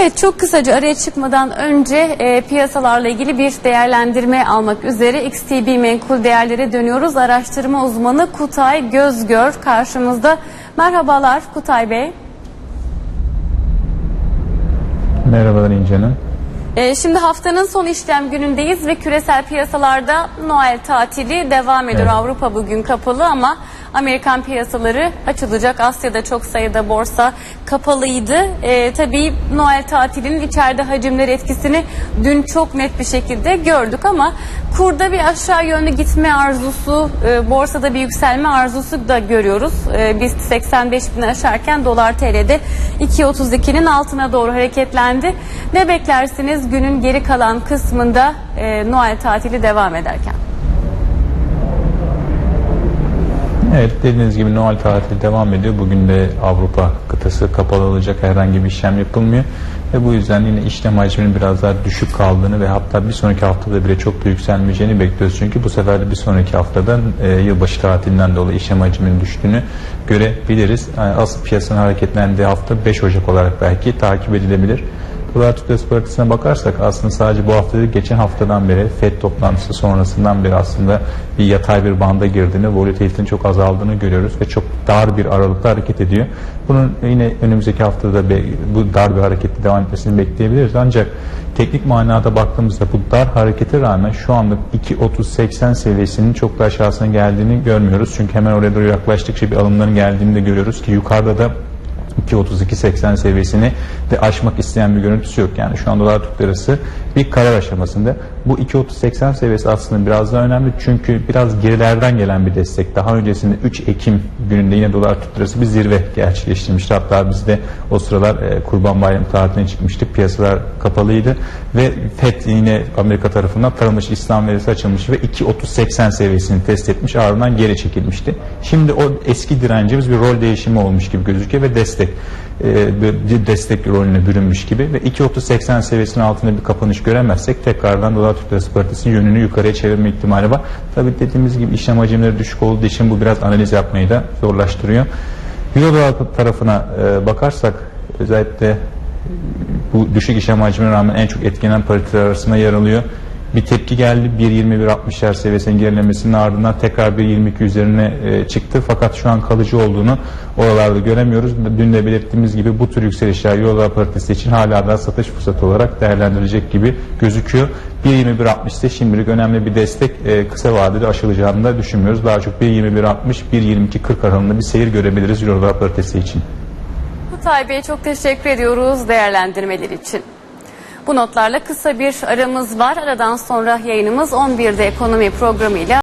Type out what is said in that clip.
Evet çok kısaca araya çıkmadan önce e, piyasalarla ilgili bir değerlendirme almak üzere XTB menkul değerlere dönüyoruz. Araştırma uzmanı Kutay Gözgör karşımızda. Merhabalar Kutay Bey. Merhabalar İnce Hanım. E, şimdi haftanın son işlem günündeyiz ve küresel piyasalarda Noel tatili devam ediyor. Evet. Avrupa bugün kapalı ama Amerikan piyasaları açılacak. Asya'da çok sayıda borsa kapalıydı. E, tabii Noel tatilinin içeride hacimleri etkisini dün çok net bir şekilde gördük ama kurda bir aşağı yönlü gitme arzusu, e, borsada bir yükselme arzusu da görüyoruz. E, biz 85 bin aşarken dolar TL'de 2.32'nin altına doğru hareketlendi. Ne beklersiniz günün geri kalan kısmında e, Noel tatili devam ederken? Evet dediğiniz gibi Noel tatili devam ediyor. Bugün de Avrupa kıtası kapalı olacak herhangi bir işlem yapılmıyor. Ve bu yüzden yine işlem hacminin biraz daha düşük kaldığını ve hatta bir sonraki haftada bile çok da yükselmeyeceğini bekliyoruz. Çünkü bu sefer de bir sonraki haftada e, yılbaşı tatilinden dolayı işlem hacminin düştüğünü görebiliriz. Yani asıl piyasanın hareketlendiği hafta 5 Ocak olarak belki takip edilebilir. Dolar Türk Lirası Paritesi'ne bakarsak aslında sadece bu hafta değil geçen haftadan beri FED toplantısı sonrasından beri aslında bir yatay bir banda girdiğini, volatilitenin çok azaldığını görüyoruz ve çok dar bir aralıkta hareket ediyor. Bunun yine önümüzdeki haftada bu dar bir harekette devam etmesini bekleyebiliriz. Ancak teknik manada baktığımızda bu dar harekete rağmen şu anda 2.30-80 seviyesinin çok da aşağısına geldiğini görmüyoruz. Çünkü hemen oraya doğru yaklaştıkça bir alımların geldiğini de görüyoruz ki yukarıda da 2.32-80 seviyesini de aşmak isteyen bir görüntüsü yok. Yani şu an dolar Türk lirası bir karar aşamasında. Bu 2.30-80 seviyesi aslında biraz daha önemli çünkü biraz gerilerden gelen bir destek. Daha öncesinde 3 Ekim gününde yine dolar Türk lirası bir zirve gerçekleştirmişti. Hatta biz de o sıralar e, Kurban Bayramı tatiline çıkmıştık. Piyasalar kapalıydı ve FED yine Amerika tarafından tanınmış İslam verisi açılmış ve 2.30-80 seviyesini test etmiş ardından geri çekilmişti. Şimdi o eski direncimiz bir rol değişimi olmuş gibi gözüküyor ve destek bir destek rolüne bürünmüş gibi ve 2.30-80 seviyesinin altında bir kapanış göremezsek tekrardan dolar Türk lirası paritesinin yönünü yukarıya çevirme ihtimali var. Tabii dediğimiz gibi işlem hacimleri düşük olduğu için bu biraz analiz yapmayı da zorlaştırıyor. Euro dolar tarafına e, bakarsak özellikle bu düşük işlem hacmine rağmen en çok etkilenen pariteler arasında yer alıyor. Bir tepki geldi 1.21.60'lar seviyesinin gerilemesinin ardından tekrar 1.22 üzerine e, çıktı. Fakat şu an kalıcı olduğunu oralarda göremiyoruz. Dün de belirttiğimiz gibi bu tür yükselişler Euro paritesi için hala da satış fırsatı olarak değerlendirilecek gibi gözüküyor. 1.21.60 ise şimdilik önemli bir destek e, kısa vadede aşılacağını da düşünmüyoruz. Daha çok 1.21.60 1.22.40 aralığında bir seyir görebiliriz Euro paritesi için. Kutay Bey çok teşekkür ediyoruz değerlendirmeler için. Bu notlarla kısa bir aramız var. Aradan sonra yayınımız 11'de ekonomi programıyla